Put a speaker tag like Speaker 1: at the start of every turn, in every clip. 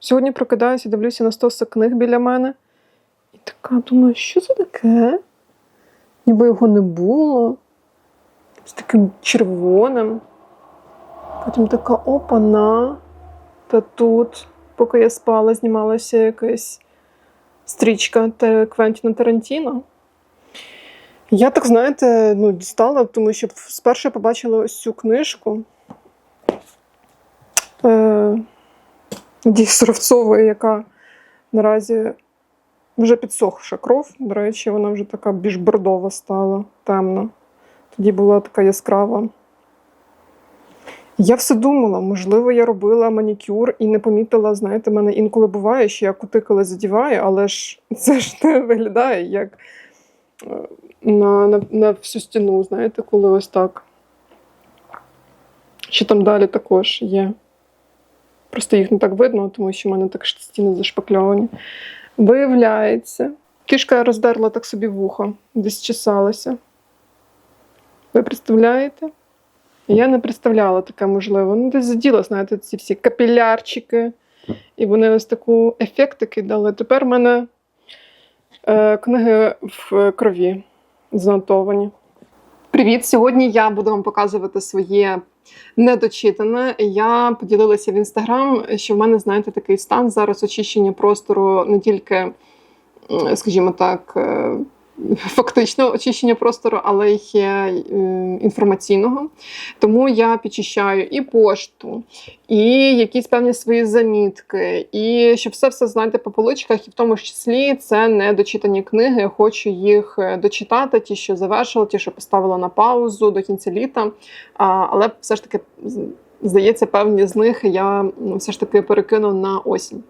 Speaker 1: Сьогодні прокидаюся, дивлюся на стоси книг біля мене. І така думаю, що це таке? Ніби його не було. З таким червоним. Потім така опана. Та тут, поки я спала, знімалася якась стрічка Квентіна Тарантіно. Я так, знаєте, ну, дістала, тому що спершу побачила ось цю книжку. Е, Надії Суровцової, яка наразі вже підсохша кров. До речі, вона вже така більш бордова стала, темна. Тоді була така яскрава. Я все думала, можливо, я робила манікюр і не помітила, знаєте, мене інколи буває, що я кутикули задіваю, але ж це ж не виглядає як е, на, на, на всю стіну, знаєте, коли ось так. Що там далі також є. Просто їх не так видно, тому що в мене так стіни зашпакльовані. Виявляється, кішка роздерла так собі вухо, десь чесалася. Ви представляєте? Я не представляла таке можливо. Ну, десь заділа, знаєте, ці всі капілярчики. І вони ось таку ефектики дали. Тепер в мене е, книги в крові занотовані. Привіт! Сьогодні я буду вам показувати своє недочитане. Я поділилася в інстаграм, що в мене, знаєте, такий стан зараз очищення простору не тільки, скажімо так, е, фактично очищення простору, але й інформаційного. Тому я підчищаю і пошту, і якісь певні свої замітки, і щоб все все знаєте по поличках, і в тому числі це недочитані книги. Я хочу їх е, дочитати, ті, що завершила, ті, що поставила на паузу до кінця літа. Але все ж таки, здається, певні з них я ну, все ж таки перекину на осінь.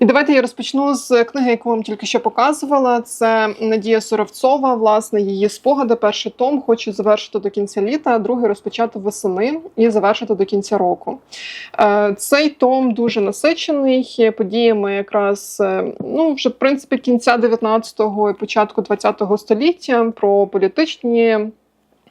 Speaker 1: І давайте я розпочну з книги, яку вам тільки що показувала. Це Надія Суровцова, власне, її спогади. Перший том хочу завершити до кінця літа, а другий розпочати восени і завершити до кінця року. Е, Цей том дуже насичений подіями, якраз е, ну вже в принципі кінця 19-го і початку 20-го століття про політичні.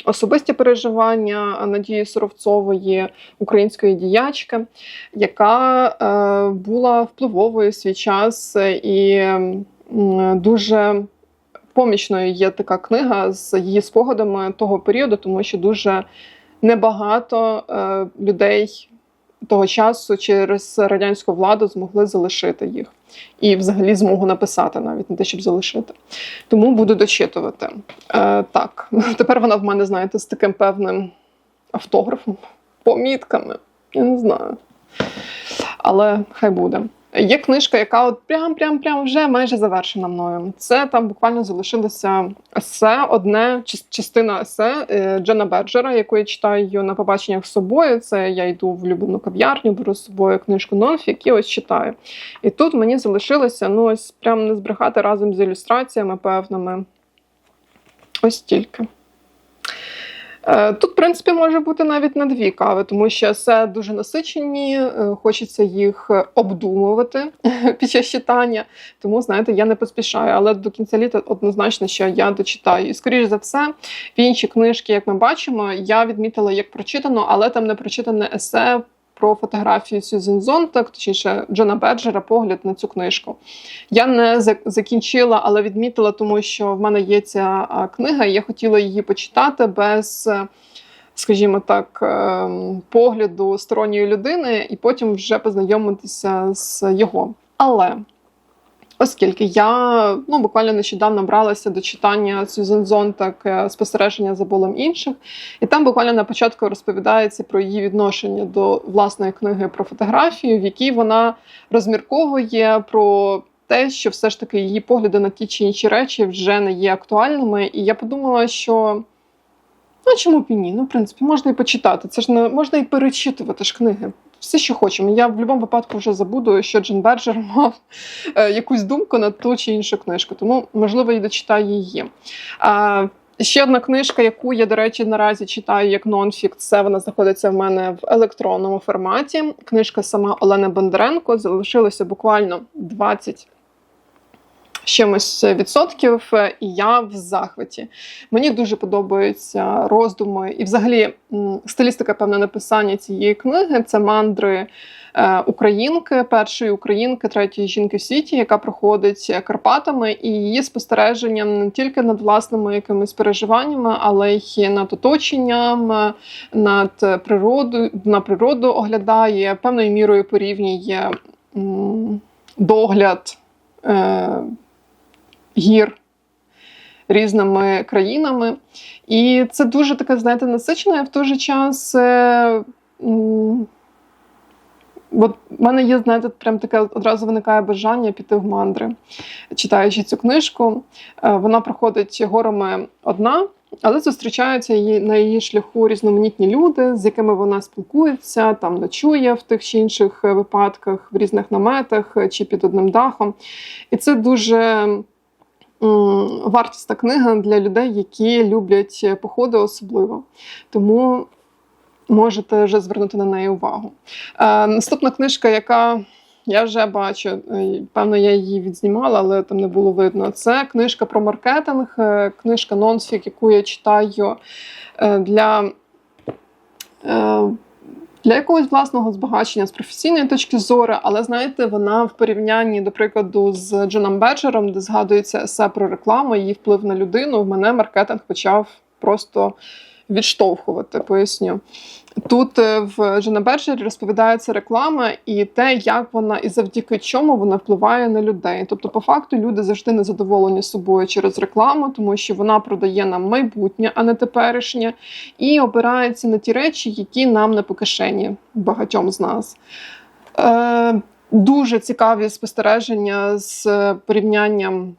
Speaker 1: Особисті переживання Надії Суровцової, української діячки, яка е, була впливовою свій час і дуже помічною є така книга з її спогадами того періоду, тому що дуже небагато е, людей того часу через радянську владу змогли залишити їх. І взагалі змогу написати навіть не те, щоб залишити. Тому буду дочитувати. Е, так, тепер вона в мене, знаєте, з таким певним автографом, помітками. Я не знаю. Але хай буде. Є книжка, яка от прям-прям-прям вже майже завершена мною. Це там буквально залишилося есе, одне частина есе е, Джена Берджера, яку я читаю на побаченнях з собою. Це я йду в улюблену кав'ярню, беру з собою книжку Нонфік і ось читаю. І тут мені залишилося, ну ось прям не збрехати разом з ілюстраціями певними. Ось тільки. Е, Тут, в принципі, може бути навіть на дві кави, тому що все дуже насичені, е, хочеться їх обдумувати під час читання. Тому, знаєте, я не поспішаю, але до кінця літа однозначно, що я дочитаю. І, скоріш за все, в інші книжки, як ми бачимо, я відмітила як прочитано, але там не прочитане есе про фотографію Сюзен Зонтак, точніше Джона Беджера, погляд на цю книжку. Я не закінчила, але відмітила, тому що в мене є ця книга, і я хотіла її почитати без, е, скажімо так, ем, погляду сторонньої людини, і потім вже познайомитися з його. Але. Оскільки я ну, буквально нещодавно бралася до читання Сюзен Зонтак спостереження за болем інших, і там буквально на початку розповідається про її відношення до власної книги про фотографію, в якій вона розмірковує про те, що все ж таки її погляди на ті чи інші речі вже не є актуальними. І я подумала, що ну чому б і ні? Ну, в принципі, можна і почитати. Це ж не можна і перечитувати ж книги. Все, що хочемо. Я в будь-якому випадку вже забуду, що Джин Берджер мав е, якусь думку на ту чи іншу книжку. Тому, можливо, і дочитаю її. Ще одна книжка, яку я, до речі, наразі читаю як нонфік, це вона знаходиться в мене в електронному форматі. Книжка сама Олени Бондаренко. Залишилося буквально 20 з чимось відсотків, е, і я в захваті. Мені дуже подобаються роздуми і, взагалі, стилістика певне написання цієї книги це мандри е, українки, першої українки, третьої жінки в світі, яка проходить Карпатами, і її спостереженням не тільки над власними якимись переживаннями, але й над оточенням, е, над природою, на природу оглядає певною мірою порівнює догляд. Е, гір різними країнами. І це дуже таке, знаєте, насичене, в той же час. Е, От в мене є, знаєте, прям таке одразу виникає бажання піти в мандри, читаючи цю книжку. Е, Вона проходить горами одна, але зустрічаються її на її шляху різноманітні люди, з якими вона спілкується, там ночує в тих чи інших е, випадках, в різних наметах е, чи під одним дахом. І це дуже вартісна книга для людей, які люблять походи особливо. Тому можете вже звернути на неї увагу. Е, наступна книжка, яка я вже бачу, е, певно, я її відзнімала, але там не було видно. Це книжка про маркетинг, е, книжка нонфік, яку я читаю е, для. Для якогось власного збагачення з професійної точки зору, але знаєте, вона в порівнянні, до прикладу, з Джоном Беджером, де згадується есе про рекламу, її вплив на людину, в мене маркетинг почав просто відштовхувати. Поясню. Тут е, в Джона Беджері розповідається реклама і те, як вона і завдяки чому вона впливає на людей. Тобто, по факту, люди завжди незадоволені собою через рекламу, тому що вона продає нам майбутнє, а не теперішнє, і опирається на ті речі, які нам не по кишені багатьом з нас. Е, Дуже цікаві спостереження з порівнянням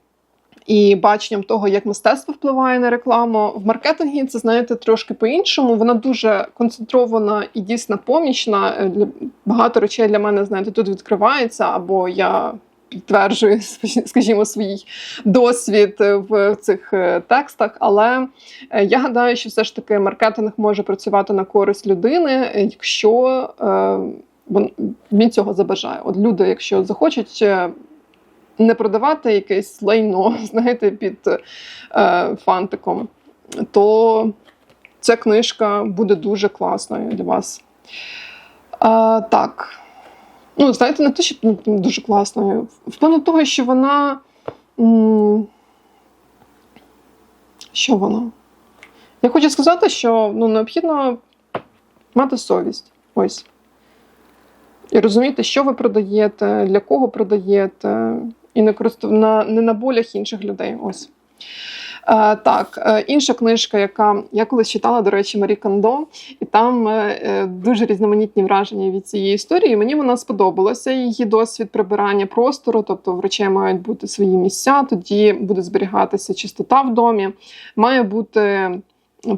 Speaker 1: і баченням того, як мистецтво впливає на рекламу. В маркетингі це знаєте трошки по-іншому. Вона дуже концентрована і дійсно помічна. Е, Для багато речей для мене знаєте тут відкривається, або я. Підтверджую, скажімо, свій досвід в цих е, текстах, але е, я гадаю, що все ж таки маркетинг може працювати на користь людини, якщо е, він цього забажає. От люди, якщо захочуть не продавати якесь лайно, знаєте, під е, фантиком, то ця книжка буде дуже класною для вас. А, Так. Ну, знаєте, не те, що ну, дуже класною. В плані того, що вона. Що вона? Я хочу сказати, що ну, необхідно мати совість. Ось. І розуміти, що ви продаєте, для кого продаєте, і не на не на болях інших людей. Ось. Е, так, е, інша книжка, яка я колись читала, до речі, Марі Кандо, і там е, е, дуже різноманітні враження від цієї історії. Мені вона сподобалася. Її досвід прибирання простору, тобто в речей мають бути свої місця, тоді буде зберігатися чистота в домі, має бути.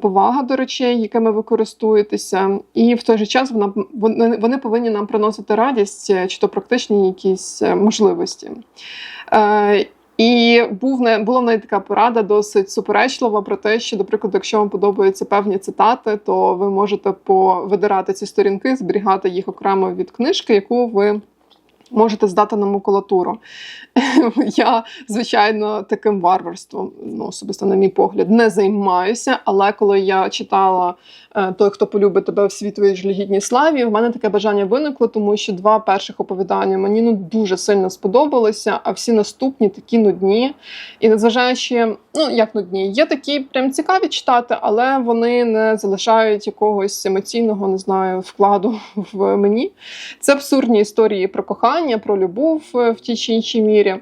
Speaker 1: Повага до речей, якими ви користуєтеся, і в той же час вона вони, вони повинні нам приносити радість чи то практичні якісь можливості. Е, і був не була в така порада досить суперечлива про те, що, до прикладу, якщо вам подобаються певні цитати, то ви можете повидирати ці сторінки, зберігати їх окремо від книжки, яку ви можете здати на макулатуру. Я, звичайно, таким варварством, ну, особисто, на мій погляд, не займаюся. Але коли я читала е, той, хто полюбить тебе в світовій жалюгідній славі, в мене таке бажання виникло, тому що два перших оповідання мені ну дуже сильно сподобалися, а всі наступні такі нудні. І незважаючи, ну як нудні, є такі прям цікаві читати, але вони не залишають якогось емоційного, не знаю, вкладу в мені. Це абсурдні історії про кохання, про любов е, в тій чи іншій мірі.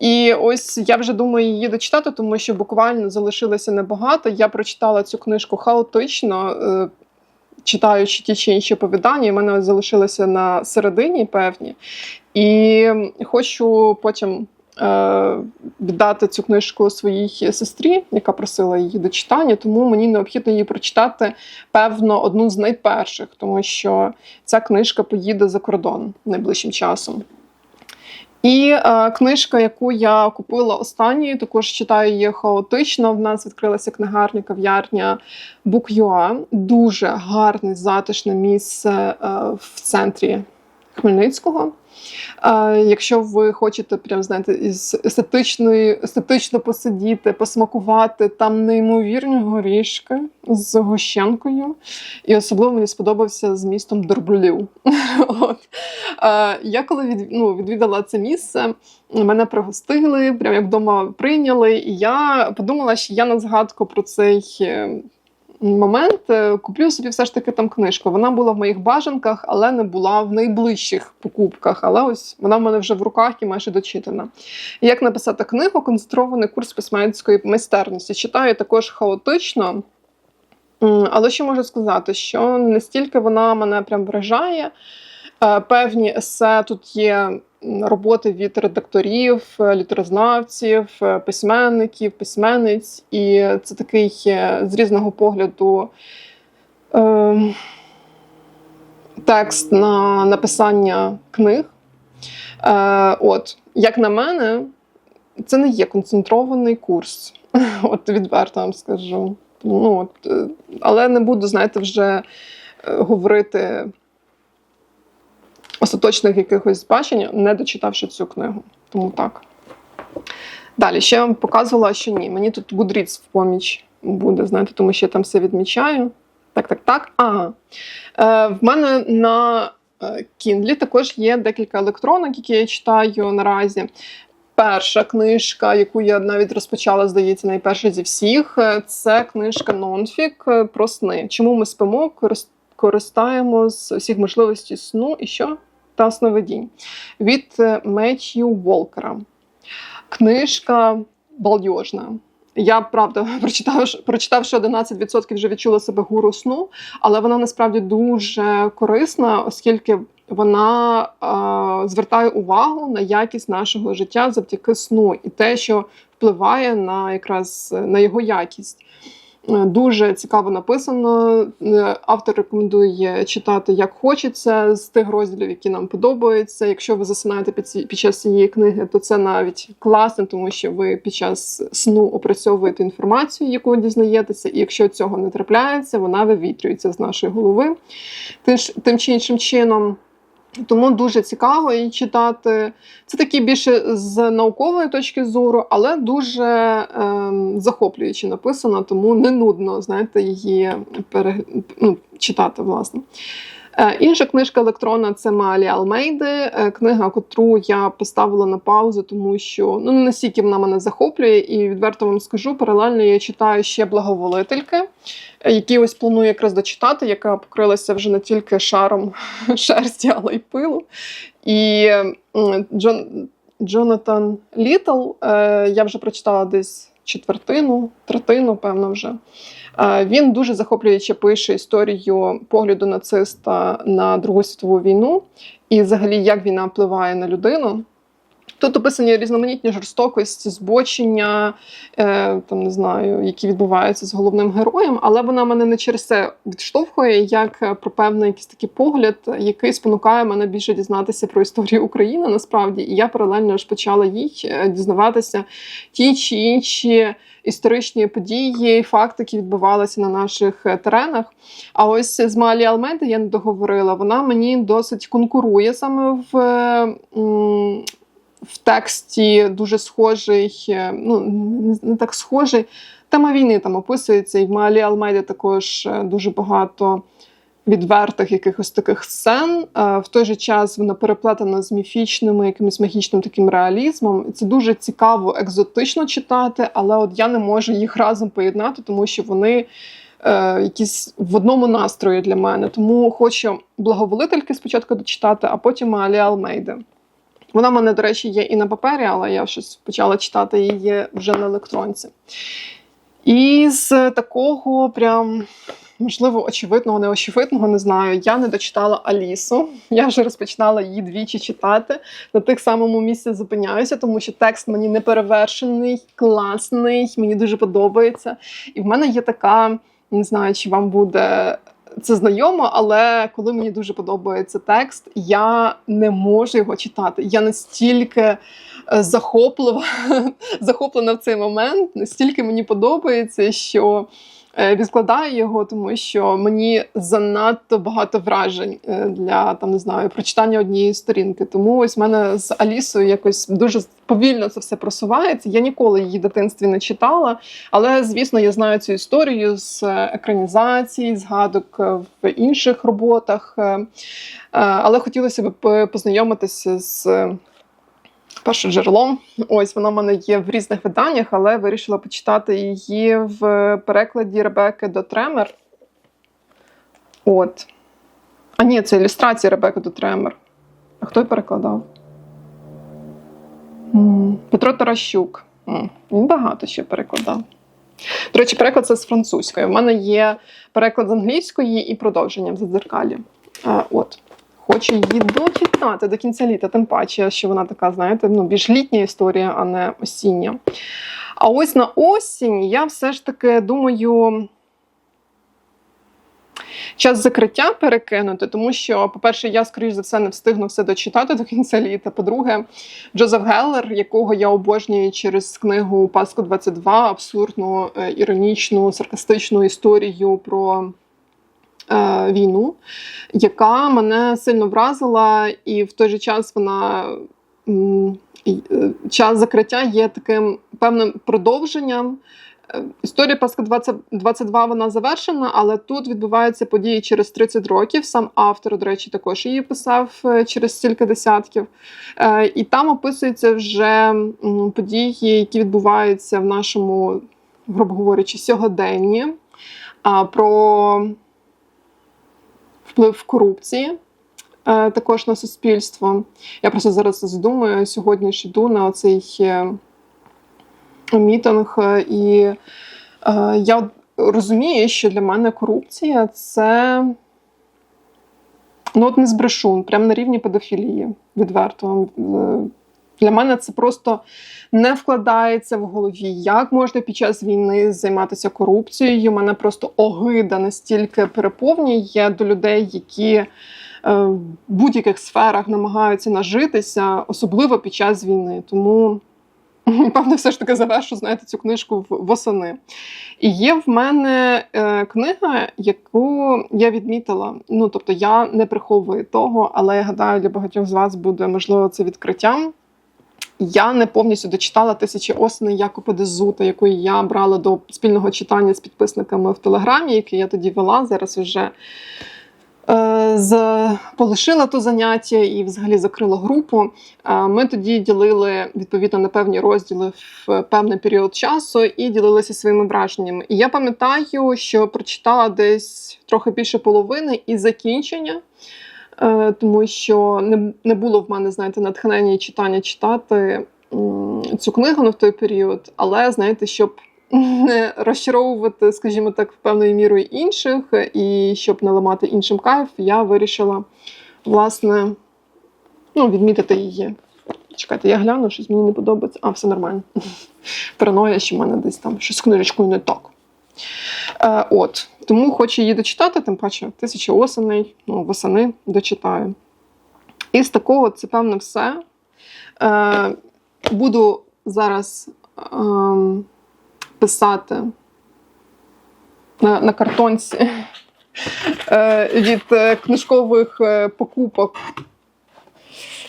Speaker 1: І ось я вже думаю її дочитати, тому що буквально залишилося небагато. Я прочитала цю книжку хаотично, е, читаючи ті чи інші оповідання, і мене залишилося на середині певні. І хочу потім. Е, Віддати цю книжку своїй сестрі, яка просила її до читання, тому мені необхідно її прочитати, певно, одну з найперших, тому що ця книжка поїде за кордон найближчим часом. І е, книжка, яку я купила останньою, також читаю її хаотично. В нас відкрилася книгарня, кав'ярня Book.ua. Дуже гарне, затишне місце е, в центрі Хмельницького. Е, Якщо ви хочете прям знаєте, із естетичної, естетично посидіти, посмакувати, там неймовірні горішки з гущенкою. І особливо мені сподобався з містом Дорблів. От. Е, Я коли від, ну, відвідала це місце, мене пригостили, прям як вдома прийняли, і я подумала, що я на згадку про цей. Момент е, куплю собі все ж таки там книжку. Вона була в моїх бажанках, але не була в найближчих покупках. Але ось вона в мене вже в руках і майже дочитана. Як написати книгу? Концентрований курс письменницької майстерності. Читаю також хаотично. Але що можу сказати, що настільки вона мене прям вражає. Е, Певні есе тут є роботи від редакторів, е, літерознавців, е, письменників, письменниць, і це такий е, з різного погляду е, текст на написання книг. Е, От, як на мене, це не є концентрований курс. От відверто вам скажу. Ну, от, але не буду, знаєте, вже говорити остаточних якихось бачень, не дочитавши цю книгу. Тому так. Далі, ще я вам показувала, що ні. Мені тут Goodreads в поміч буде, знаєте, тому що я там все відмічаю. Так, так, так. Ага. Е, в мене на е, Kindle також є декілька електронок, які я читаю наразі. Перша книжка, яку я навіть розпочала, здається, найперша зі всіх, е, це книжка Нонфік е, про сни. Чому ми спимо, корис- користаємо з усіх можливостей сну і що? Та сновидінь від е, Меттью Волкера. Книжка балдіжна. Я правда прочитавши, прочитавши 11%, вже відчула себе гуру сну, але вона насправді дуже корисна, оскільки вона е, звертає увагу на якість нашого життя завдяки сну і те, що впливає на якраз е, на його якість. Е, Дуже цікаво написано. Е, Автор рекомендує читати як хочеться з тих розділів, які нам подобаються. Якщо ви засинаєте під, під час цієї книги, то це навіть класно, тому що ви під час сну опрацьовуєте інформацію, яку ви дізнаєтеся, і якщо цього не трапляється, вона вивітрюється з нашої голови тим, тим чи іншим чином. Тому дуже цікаво її читати. Це такі більше з наукової точки зору, але дуже ем, захоплююче написано, тому не нудно знаєте, її пере... ну, читати, власне. Е, Інша книжка електронна це Маалі Алмейди, е, книга, котру я поставила на паузу, тому що ну не настільки вона мене захоплює, і відверто вам скажу, паралельно я читаю ще благоволительки, е, які ось планую якраз дочитати, яка покрилася вже не тільки шаром шерсті, але й пилу. І Джон, Джонатан Літл я вже прочитала десь четвертину, третину, певно, вже. Він дуже захоплююче пише історію погляду нациста на Другу світову війну і взагалі як війна впливає на людину. Тут описані різноманітні жорстокості, збочення, е, там не знаю, які відбуваються з головним героєм, але вона мене не через це відштовхує, як е, про певний якийсь такий погляд, який спонукає мене більше дізнатися про історію України насправді. І я паралельно ж почала їй е, дізнаватися ті чи інші історичні події, факти, які відбувалися на наших е, теренах. А ось з Малі Алмеди я не договорила. Вона мені досить конкурує саме в. В тексті дуже схожий, е, ну не- так схожий. Тема війни там описується, і в Малі Алмейді також е, дуже багато відвертих якихось таких сцен. Е, В той же час вона переплетена з міфічними, якимось магічним таким реалізмом. Це дуже цікаво, екзотично читати, але от я не можу їх разом поєднати, тому що вони. Якісь в одному настрої для мене. Тому хочу благоволительки спочатку дочитати, а потім Алі Алмейди. Вона в мене, до речі, є і на папері, але я щось почала читати її вже на електронці. І з такого, прям, можливо, очевидного, неочевидного, не знаю. Я не дочитала Алісу. Я вже розпочинала її двічі читати. На тих самому місці зупиняюся, тому що текст мені не перевершений, класний, мені дуже подобається. І в мене є така, не знаю, чи вам буде це знайомо, але коли мені дуже подобається текст, я не можу його читати. Я настільки е, захоплива, захоплена в цей момент, настільки мені подобається, що Відкладаю його, тому що мені занадто багато вражень е, для там не знаю прочитання однієї сторінки. Тому ось в мене з Алісою якось дуже повільно це все просувається. Я ніколи її в дитинстві не читала, але звісно, я знаю цю історію з е, екранізацій, згадок е, в інших роботах. Е, е, Але хотілося б по- познайомитися з. Е, Першим джерелом. Ось вона в мене є в різних виданнях, але вирішила почитати її в перекладі Ребекки Дотремер. От. А ні, це ілюстрація Ребекки Дотремер. А хто її перекладав? Петро Таращук. Він багато ще перекладав. До речі, переклад це з французької. У мене є переклад з англійської і продовження в задзеркалі. От. Хочу її дочитати до кінця літа, тим паче, що вона така, знаєте, ну, більш літня історія, а не осіння. А ось на осінь я все ж таки думаю. Час закриття перекинути, тому що, по-перше, я, скоріш за все, не встигну все дочитати до кінця літа. По-друге, Джозеф Геллер, якого я обожнюю через книгу Паску 22, абсурдну, е, іронічну, саркастичну історію про війну, яка мене сильно вразила, і в той же час вона. е, Час закриття є таким певним продовженням. Е, Історія Пасха 20 22 вона завершена, але тут відбуваються події через 30 років. Сам автор, до речі, також її писав е, через стільки десятків. Е, І там описуються вже події, які відбуваються в нашому, грубо говорячи, сьогоденні. Про вплив корупції е, також на суспільство. Я просто зараз задумую, сьогодні ж йду на оцей е, мітинг, е, і я розумію, що для мене корупція це. Ну, от не збрешу, прямо на рівні педофілії, відверто. Для мене це просто не вкладається в голові. Як можна під час війни займатися корупцією? Мене просто огида настільки переповнює до людей, які е, в будь-яких сферах намагаються нажитися, особливо під час війни. Тому, певно, все ж таки завершу, знаєте, цю книжку восени. І є в мене е, книга, яку я відмітила. Ну, тобто, я не приховую того, але я гадаю, для багатьох з вас буде можливо це відкриттям. Я не повністю дочитала тисячі осени Якоба Дезута, яку я брала до спільного читання з підписниками в Телеграмі, який я тоді вела. Зараз вже е, з, полишила то заняття і взагалі закрила групу. Е, Ми тоді ділили відповідно на певні розділи в певний період часу і ділилися своїми враженнями. І я пам'ятаю, що прочитала десь трохи більше половини і закінчення. Е, тому що не, не було в мене, знаєте, натхнення і читання читати цю книгу в той період, але знаєте, щоб не розчаровувати, скажімо так, в певною мірою інших, і щоб не ламати іншим кайф, я вирішила власне ну, відмітити її. Чекайте, я гляну, щось мені не подобається. А, все нормально. Параноя, що в мене десь там щось з книжечкою не так. Е, от. Тому хочу її дочитати, тим паче тисячі осеней, ну, восени дочитаю. І з такого це певно все. Е, буду зараз ем, писати на, на картонці е, від книжкових покупок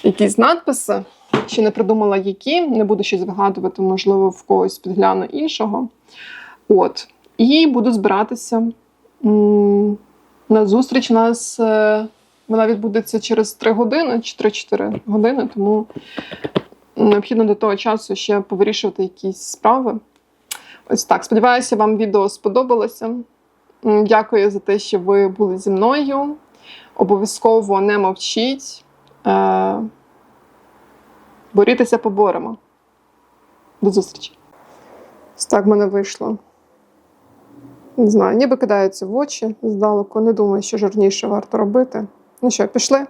Speaker 1: якісь надписи. Ще не придумала, які, не буду щось вигадувати, можливо, в когось підгляну іншого. От. І буду збиратися на зустріч. У нас е, вона відбудеться через 3 години чи 3-4 години, тому необхідно до того часу ще повирішувати якісь справи. Ось так. Сподіваюся, вам відео сподобалося. Дякую за те, що ви були зі мною. Обов'язково не мовчіть. Е, борітеся поборемо. До зустрічі. Ось так в мене вийшло. Не знаю, ніби кидається в очі здалеку. Не думаю, що жирніше варто робити. Ну що, пішли?